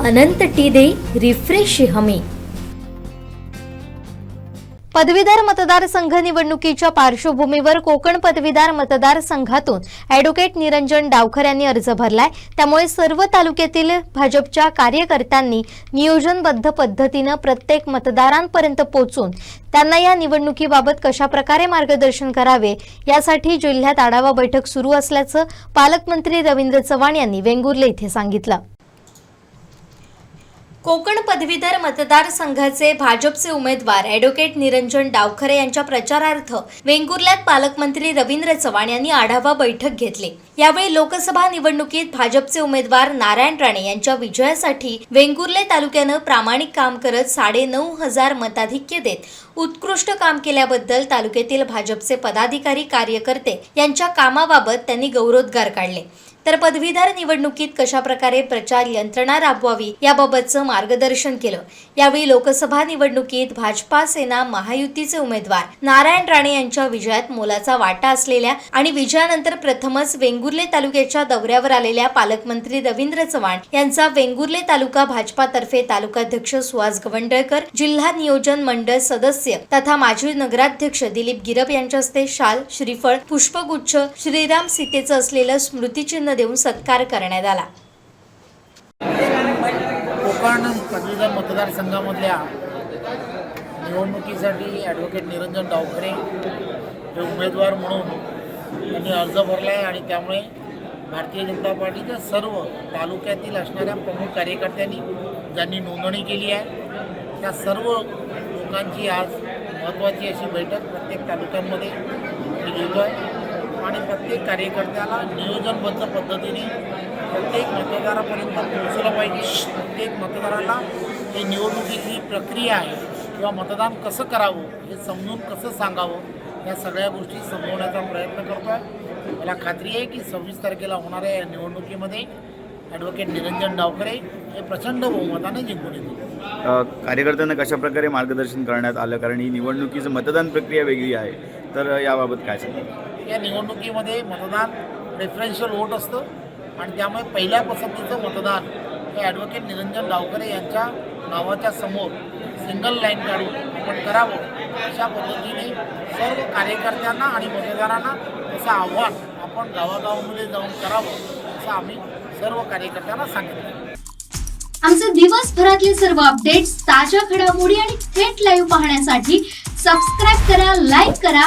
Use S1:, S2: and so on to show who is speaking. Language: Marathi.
S1: अनंत टी दे रिफ्रेश हमी.
S2: पदवीधर मतदारसंघ निवडणुकीच्या पार्श्वभूमीवर कोकण पदवीधर मतदारसंघातून अॅडव्होकेट निरंजन डावखर यांनी अर्ज भरलाय. त्यामुळे सर्व तालुक्यातील भाजपच्या कार्यकर्त्यांनी नियोजनबद्ध पद्धतीनं प्रत्येक मतदारांपर्यंत पोहोचून त्यांना या निवडणुकीबाबत कशाप्रकारे मार्गदर्शन करावे यासाठी जिल्ह्यात आढावा बैठक सुरू असल्याचं पालकमंत्री रवींद्र चव्हाण यांनी वेंगुर्ले इथे सांगितलं. कोकण पदवीधर मतदारसंघाचे भाजपचे उमेदवार अॅडव्होकेट निरंजन डावखरे यांच्या प्रचारार्थ वेंगुर्ल्यात पालकमंत्री रवींद्र चव्हाण यांनी आढावा बैठक घेतली. यावेळी लोकसभा निवडणुकीत भाजपचे उमेदवार नारायण राणे यांच्या विजयासाठी वेंगुर्ले तालुक्यानं प्रामाणिक काम करत साडे नऊ हजार मताधिक्य देत उत्कृष्ट काम केल्याबद्दल तालुक्यातील भाजपचे पदाधिकारी कार्यकर्ते यांच्या कामाबाबत त्यांनी गौरवोद्गार काढले. तर पदवीधर निवडणुकीत कशाप्रकारे प्रचार यंत्रणा राबवावी याबाबतचं मार्गदर्शन केलं. यावेळी लोकसभा निवडणुकीत भाजपा सेना महायुतीचे उमेदवार नारायण राणे यांच्या विजयात मोलाचा वाटा असलेल्या आणि विजयानंतर प्रथमच वेंगुर्ले तालुक्याच्या दौऱ्यावर आलेल्या पालकमंत्री रवींद्र चव्हाण यांचा वेंगुर्ले तालुका भाजपातर्फे तालुकाध्यक्ष सुहास गवंडळकर जिल्हा नियोजन मंडळ सदस्य तथा माजी नगराध्यक्ष दिलीप गिरप यांच्या हस्ते शाल श्रीफळ पुष्पगुच्छ श्रीराम सीतेचं असलेलं स्मृतिचिन्ह देऊन सत्कार करण्यात आला.
S3: कोकण पदवीधर मतदारसंघामधल्या निवडणुकीसाठी ॲडव्होकेट निरंजन डावखरे हे उमेदवार म्हणून त्यांनी अर्ज भरला आहे आणि त्यामुळे भारतीय जनता पार्टीच्या सर्व तालुक्यातील असणाऱ्या प्रमुख कार्यकर्त्यांनी ज्यांनी नोंदणी केली आहे त्या सर्व लोकांची आज महत्त्वाची अशी बैठक प्रत्येक तालुक्यांमध्ये मी घेतो आहे आणि प्रत्येक कार्यकर्त्याला नियोजनबद्ध पद्धतीने प्रत्येक मतदारापर्यंत पोहोचलं पाहिजे. प्रत्येक मतदाराला ही निवडणुकीची प्रक्रिया आहे किंवा मतदान कसं करावं हे समजून कसं सांगावं या सगळ्या गोष्टी समजवण्याचा प्रयत्न करतो आहे मला खात्री आहे की सव्वीस तारखेला होणाऱ्या या निवडणुकीमध्ये ॲडव्होकेट निरंजन डावकरे हे प्रचंड बहुमताने जिंकून येतील.
S4: कार्यकर्त्यांना कशा प्रकारे मार्गदर्शन करण्यात आलं? कारण ही निवडणुकीचं मतदान प्रक्रिया वेगळी आहे. तर याबाबत काय सांगा
S3: या निवडणुकीमध्ये मतदान प्रेफरन्शियल वोट असतं. आणि त्यामुळे पहिल्या पसंतीचं मतदान हे ॲडव्होकेट निरंजन डावकरे यांच्या नावाच्या समोर सिंगल लाईन काढून आपण करावं अशा पद्धतीने सर्व कार्यकर्त्यांना आणि मतदारांना असं आव्हान आपण गावागावामध्ये जाऊन करावं असं आम्ही सर्व कार्यकर्त्यांना सांगितलं.
S5: आमचे दिवसभरातले सर्व अपडेट्स ताज्या घडामोडी आणि थेट लाईव्ह पाहण्यासाठी सबस्क्राईब करा लाईक करा